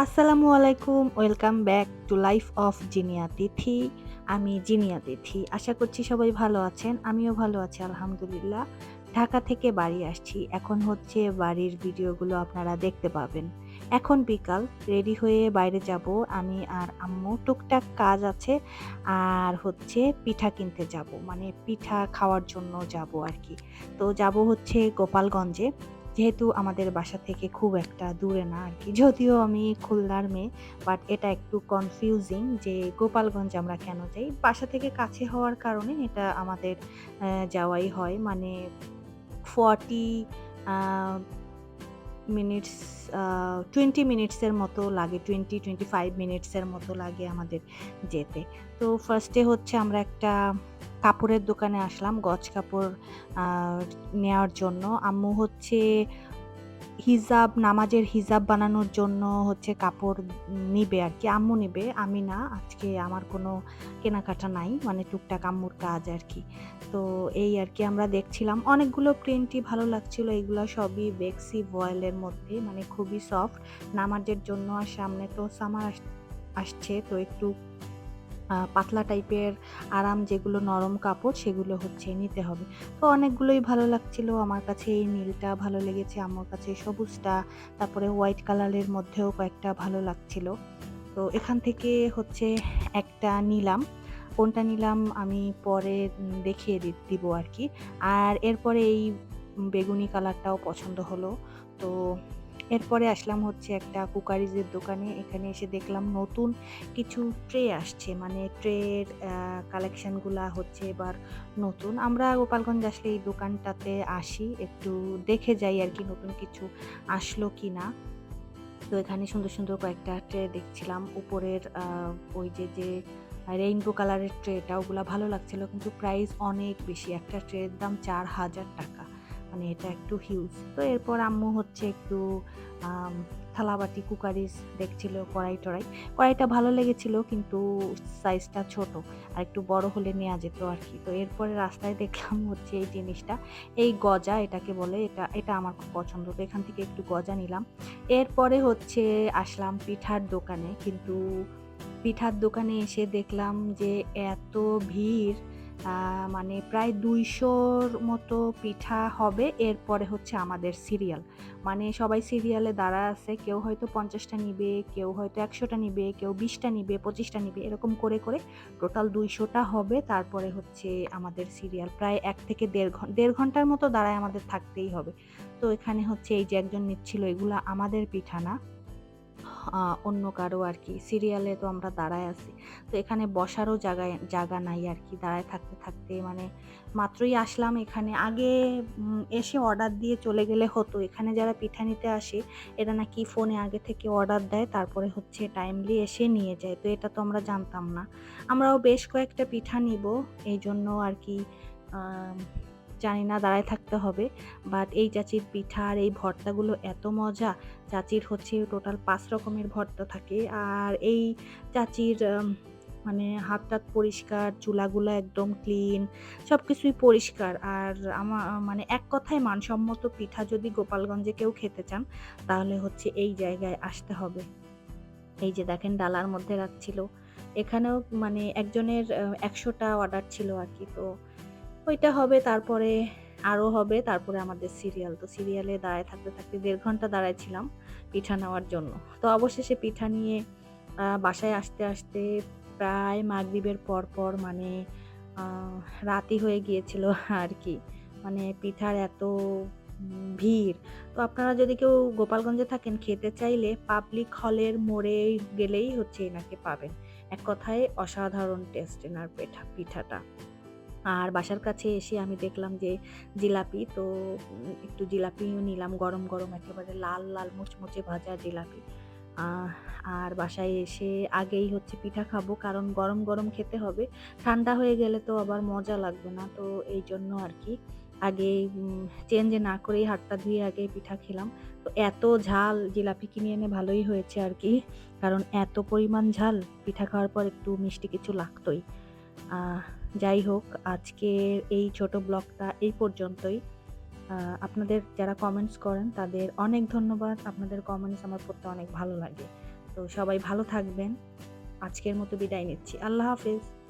আসসালামু আলাইকুম, welcome back to life of Zinia Tithi. আমি জিনিয়া তিথি, আশা করছি সবাই ভালো আছেন, আমিও ভালো আছি, আলহামদুলিল্লাহ। ঢাকা থেকে বাড়ি আসছি, এখন হচ্ছে বাড়ির ভিডিওগুলো আপনারা দেখতে পাবেন। এখন বিকাল, রেডি হয়ে বাইরে যাব আমি আর আম্মু। টুকটাক কাজ আছে, আর হচ্ছে পিঠা কিনতে যাব মানে পিঠা খাওয়ার জন্য যাব আর কি। তো যাব হচ্ছে গোপালগঞ্জে যেহেতু আমাদের বাসা থেকে খুব একটা দূরে না আর কি, যদিও আমি খুলনার মেয়ে বাট এটা একটু কনফিউজিং যে গোপালগঞ্জ আমরা কেন যাই। বাসা থেকে কাছে হওয়ার কারণে এটা আমাদের যাওয়াই হয়। মানে ফর্টি মিনিটস টোয়েন্টি মিনিটসের মতো লাগে টোয়েন্টি টোয়েন্টি ফাইভ মিনিটসের মতো লাগে আমাদের যেতে। তো ফার্স্টে হচ্ছে আমরা একটা কাপড়ের দোকানে আসলাম, গজ কাপড় নেওয়ার জন্য। আম্মু হচ্ছে হিজাব, নামাজের হিজাব বানানোর জন্য হচ্ছে কাপড় নিবে আর কি আম্মু নিবে, আমি না, আজকে আমার কোনো কেনাকাটা নাই মানে টুকটাক আম্মুর কাজ আর কি তো এই আর কি আমরা দেখছিলাম, অনেকগুলো প্রিন্টই ভালো লাগছিল, এগুলো সবই বেক্সি ভয়েলের মধ্যে মানে খুবই সফট, নামাজের জন্য আর সামনে তো সামার আসছে, তো একটু পাতলা টাইপের আরাম যেগুলো নরম কাপড় সেগুলো হচ্ছে নিতে হবে। তো অনেকগুলোই ভালো লাগছিল। আমার কাছে এই নীলটা ভালো লেগেছে, আমার কাছে সবুজটা, তারপরে হোয়াইট কালারের মধ্যেও কয়েকটা ভালো লাগছিল। তো এখান থেকে হচ্ছে একটা নিলাম। কোনটা নিলাম আমি পরে দেখিয়ে দিব আর কি। আর এরপরে এই বেগুনি কালারটাও পছন্দ হলো। তো এরপরে আসলাম হচ্ছে একটা কুকারিজের দোকানে। এখানে এসে দেখলাম নতুন কিছু ট্রে আসছে। মানে ট্রের কালেকশনগুলা হচ্ছে এবার নতুন। আমরা গোপালগঞ্জ আসলে এই দোকানটাতে আসি, একটু দেখে যাই আর কি নতুন কিছু আসলো কি না তো এখানে সুন্দর সুন্দর কয়েকটা ট্রে দেখছিলাম। উপরের ওই যে যে রেইনবো কালারের ট্রেটা, ওগুলা ভালো লাগছিল। কিন্তু প্রাইস অনেক বেশি। একটা ট্রের দাম চার হাজার টাকা। মানে এটা একটু হিউজ তো এরপর আম্মু হচ্ছে একটু থালাবাটি, কুকারিস দেখছিল কড়াই টড়াই। কড়াইটা ভালো লেগেছিল কিন্তু সাইজটা ছোট আর একটু বড় হলে নেওয়া যেত আর কি। তো এরপরে রাস্তায় দেখলাম হচ্ছে এই জিনিসটা। এই গজা এটাকে বলে, এটা এটা আমার খুব পছন্দ। তো এখান থেকে একটু গজা নিলাম। এরপরে হচ্ছে আসলাম পিঠার দোকানে। কিন্তু পিঠার দোকানে এসে দেখলাম যে এত ভিড় মানে প্রায় দুইশোর মতো পিঠা হবে। এরপরে হচ্ছে আমাদের সিরিয়াল। মানে সবাই সিরিয়ালে দাঁড়া আছে, কেউ হয়তো পঞ্চাশটা নিবে, কেউ হয়তো একশোটা নিবে, কেউ বিশটা নিবে, পঁচিশটা নিবে, এরকম করে করে টোটাল দুইশোটা হবে। তারপরে হচ্ছে আমাদের সিরিয়াল প্রায় এক থেকে দেড় ঘণ্টা দেড় ঘণ্টার মতো দাঁড়ায় আমাদের থাকতেই হবে। তো এখানে হচ্ছে এই যে একজন নিচ্ছিল, এগুলা আমাদের পিঠা না। অন্য কারও আর কি। সিরিয়ালে তো আমরা দাঁড়ায় আছি। তো এখানে বসারও জায়গায়, জায়গা নাই আর কি। দাঁড়ায় থাকতে থাকতে মানে মাত্রই আসলাম এখানে। আগে এসে অর্ডার দিয়ে চলে গেলে হতো। এখানে যারা পিঠা নিতে আসে, এরা নাকি ফোনে আগে থেকে অর্ডার দেয়, তারপরে হচ্ছে টাইমলি এসে নিয়ে যায়। তো এটা তো আমরা জানতাম না। আমরাও বেশ কয়েকটা পিঠা নিব। এই জন্য আর কি জানি না, দাঁড়ায় থাকতে হবে। বাট এই চাচির পিঠা আর এই ভর্তাগুলো এত মজা। চাচির হচ্ছে টোটাল পাঁচ রকমের ভর্তা থাকে। আর এই চাচির মানে হাত টাত পরিষ্কার, চুলাগুলো একদম ক্লিন সব কিছুই পরিষ্কার। আর আমার মানে এক কথায় মানসম্মত পিঠা যদি গোপালগঞ্জে কেউ খেতে চান, তাহলে হচ্ছে এই জায়গায় আসতে হবে। এই যে দেখেন, ডালার মধ্যে রাখছিল। এখানেও মানে একজনের একশোটা অর্ডার ছিল আর কি। তো ওইটা হবে, তারপরে আরও হবে, তারপরে আমাদের সিরিয়াল। তো সিরিয়ালে দাঁড়ায় থাকতে থাকতে দেড় ঘণ্টা দাঁড়ায় ছিলাম পিঠা নেওয়ার জন্য। তো অবশেষে পিঠা নিয়ে বাসায় আসতে আসতে প্রায় মাগরিবের পর পর মানে রাতি হয়ে গিয়েছিল আর কি। মানে পিঠার এত ভিড়। তো আপনারা যদি কেউ গোপালগঞ্জে থাকেন, খেতে চাইলে পাবলিক হলের মোড়ে গেলেই হচ্ছে এনাকে পাবেন। এক কথায় অসাধারণ টেস্ট এনার পিঠা, পিঠাটা। আর বাসার কাছে এসে আমি দেখলাম যে জিলাপি, তো একটু জিলাপিও নিলাম, গরম গরম একেবারে লাল লাল মুচমুচে ভাজা জিলাপি। আর বাসায় এসে আগেই হচ্ছে পিঠা খাব, কারণ গরম গরম খেতে হবে। ঠান্ডা হয়ে গেলে তো আবার মজা লাগবে না, তো এই জন্য আর কি। আগে চেঞ্জ না করেই হাতটা ধুয়ে আগে পিঠা খেলাম। তো এত ঝাল জিলাপি কিনে এনে ভালোই হয়েছে আর কি, কারণ এত পরিমাণ ঝাল, পিঠা খাওয়ার পর একটু মিষ্টি কিছু লাগতোই। যাই হোক, আজকে এই ছোট ব্লগটা এই পর্যন্তই আপনাদের যারা কমেন্টস করেন, তাদের অনেক ধন্যবাদ আপনাদের কমেন্টস আমার পড়তে অনেক ভালো লাগে তো সবাই ভালো থাকবেন। আজকের মতো বিদায় নিচ্ছি। আল্লাহ হাফেজ।